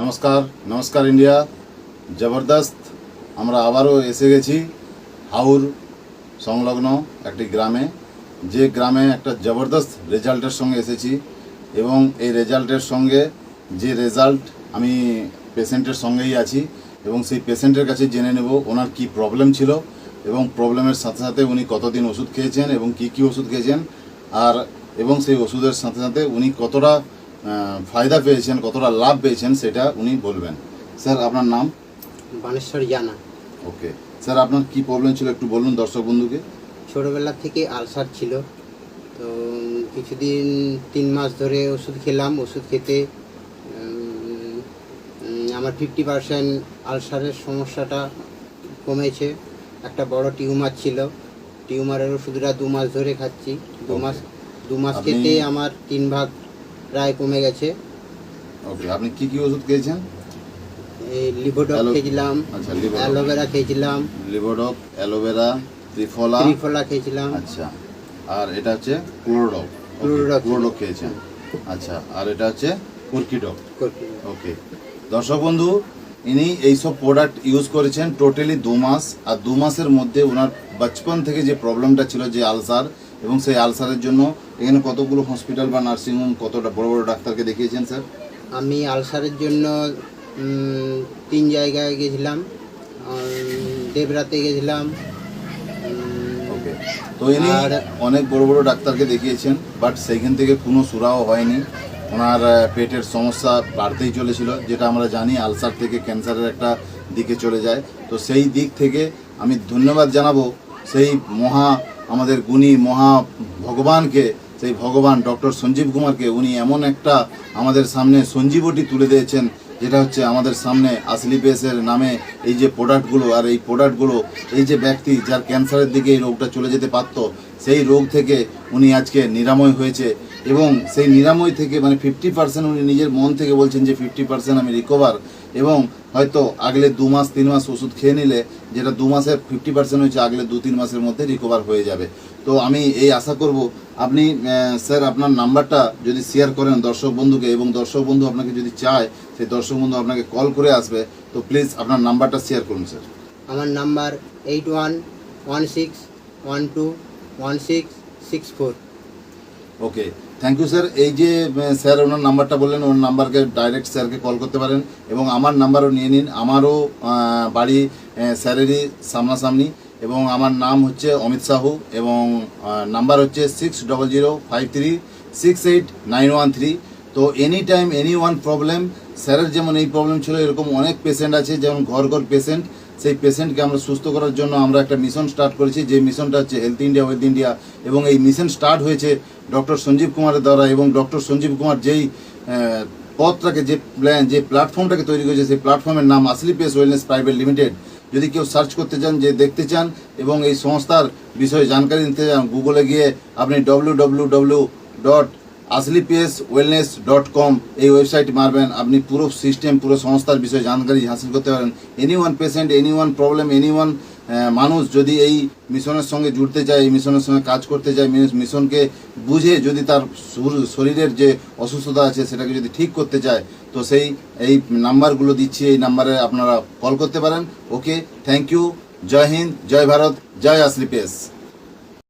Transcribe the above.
নমস্কার নমস্কার ইন্ডিয়া। জবরদস্ত, আমরা আবারও এসে গেছি হাউর সংলগ্ন একটি গ্রামে। যে গ্রামে একটা জবরদস্ত রেজাল্টের সঙ্গে এসেছি এবং এই রেজাল্টের সঙ্গে যে রেজাল্ট আমি পেশেন্টের সঙ্গেই আছি এবং সেই পেশেন্টের কাছে জেনে নেব ওনার কি প্রবলেম ছিল এবং প্রবলেমের সাথে সাথে উনি কতদিন ওষুধ খেয়েছেন এবং কি কি ওষুধ খেয়েছেন, আর এবং সেই ওষুধের সাথে সাথে উনি কতটা ফায়দা পেয়েছেন কতটা লাভ পেয়েছেন সেটা উনি বলবেন। স্যার আপনার নাম? বানেশ্বর জানা ওকে। স্যার আপনার কি প্রবলেম ছিল একটু বলুন দর্শক বন্ধুকে। ছোটোবেলা থেকে আলসার ছিল। তো কিছুদিন তিন মাস ধরে ওষুধ খেলাম ওষুধ খেতে আমার ফিফটি পার্সেন্ট আলসারের সমস্যাটা কমেছে। একটা বড় টিউমার ছিল। টিউমারের ওষুধটা দু মাস ধরে খাচ্ছি। দু মাস দু মাস খেতে আমার তিন ভাগ প্রায় কমে গেছে। ওকে আপনি কি কি ওষুধ খেয়েছেন? এই লিভোডক খেয়েছিলাম আচ্ছা লিভোডক অ্যালোভেরা খেয়েছিলাম। লিভোডক অ্যালোভেরা ত্রিফলা? ত্রিফলা খেয়েছিলাম। আচ্ছা আর এটা হচ্ছে ক্লোরোডক ক্লোরোডক। ক্লোরোডক খেয়েছেন। আচ্ছা আর এটা হচ্ছে কুর্কিডক। ওকে দর্শক বন্ধু ইনি এইসব প্রোডাক্ট ইউজ করেছেন টোটালি দু মাস আর দু মাসের মধ্যে ওনার বাচপন থেকে যে প্রবলেমটা ছিল যে আলসার এবং সেই আলসারের জন্য এখানে কতগুলো হসপিটাল বা নার্সিংহোম কতটা বড় বড় ডাক্তারকে দেখিয়েছেন স্যার আমি আলসারের জন্য তিন জায়গায় গেছিলাম। দেবরাতে গেছিলাম। ওকে তো ইনি অনেক বড় বড় ডাক্তারকে দেখিয়েছেন বাট সেইখান থেকে কোনো সুরাও হয়নি। ওনার পেটের সমস্যা বাড়তেই চলেছিল যেটা আমরা জানি আলসার থেকে ক্যান্সারের একটা দিকে চলে যায়। তো সেই দিক থেকে আমি ধন্যবাদ জানাব সেই মহা আমাদের গুণী মহা ভগবানকে, সেই ভগবান ডক্টর সঞ্জীব কুমারকে, উনি এমন একটা আমাদের সামনে সঞ্জীবটি তুলে দিয়েছেন, যেটা হচ্ছে আমাদের সামনে আসলি বেসের নামে এই যে প্রোডাক্টগুলো আর এই প্রোডাক্টগুলো, এই যে ব্যক্তি যার ক্যান্সারের দিকে এই রোগটা চলে যেতে পারত, সেই রোগ থেকে উনি আজকে নিরাময় হয়েছে এবং সেই নিরাময় থেকে মানে ফিফটি পার্সেন্ট উনি নিজের মন থেকে বলছেন যে ফিফটি পার্সেন্ট আমি রিকভার এবং হয়তো আগলে দু মাস, তিন মাস ওষুধ খেয়ে নিলে যেটা দু মাসের ফিফটি পার্সেন্ট হয়েছে, আগলে দু, তিন মাসের মধ্যে রিকভার হয়ে যাবে। তো আমি এই আশা করব, আপনি স্যার আপনার নাম্বারটা যদি শেয়ার করেন দর্শক বন্ধুকে এবং দর্শক বন্ধু আপনাকে যদি চায়, সেই দর্শক বন্ধু আপনাকে কল করে আসবে, তো প্লিজ আপনার নাম্বারটা শেয়ার করুন, স্যার। আমার number eight one one six one two one six six four okay thank you sir এই যে স্যার, ওনার নাম্বারটা বললেন, ওনার নাম্বারকে ডাইরেক্ট স্যারকে কল করতে পারেন এবং আমার নাম্বারও নিয়ে নিন। আমারও বাড়ি স্যারেরই সামনাসামনি এবং আমার নাম হচ্ছে অমিত সাহু এবং নাম্বার হচ্ছে six double zero five three six eight nine one three তো any time any one problem স্যারের যেমন এই প্রবলেম ছিল, এরকম অনেক পেশেন্ট আছে, যেমন ঘর ঘর পেশেন্ট সেই পেশেন্টকে আমরা সুস্থ করার জন্য আমরা একটা মিশন স্টার্ট করেছি, যে মিশনটা হচ্ছে হেলথ ইন্ডিয়া ওয়েলথ ইন্ডিয়া এবং এই মিশন স্টার্ট হয়েছে ডক্টর সঞ্জীব কুমারের দ্বারা, এবং ডক্টর সঞ্জীব কুমার যেই পথটাকে যে প্ল্যান যে প্ল্যাটফর্মটাকে তৈরি করেছে, সেই প্ল্যাটফর্মের নাম আসলি পেস ওয়েলনেস প্রাইভেট লিমিটেড যদি কেউ সার্চ করতে চান, যে দেখতে চান, এবং এই সংস্থার বিষয়ে জানকারি নিতে চান গুগলে গিয়ে আপনি ডব্লিউ ডব্লিউ ডব্লিউ ডট আসলিপিএস ওয়েলনেস ডট কম এই ওয়েবসাইট মারবেন। আপনি পুরো সিস্টেম, পুরো সংস্থার বিষয়ে জানকারি হাসিল করতে পারেন। Any one patient any one problem any one মানুষ যদি এই মিশনের সঙ্গে জুড়তে চায়, এই মিশনের সঙ্গে কাজ করতে চায় মিশ- মিশনকে বুঝে যদি তার শরীরের যে অসুস্থতা আছে সেটাকে যদি ঠিক করতে চায়, তো সেই, এই নাম্বারগুলো দিচ্ছি, এই নাম্বারে আপনারা কল করতে পারেন। ওকে থ্যাংক ইউ জয় হিন্দ, জয় ভারত, জয় আসলিপিএস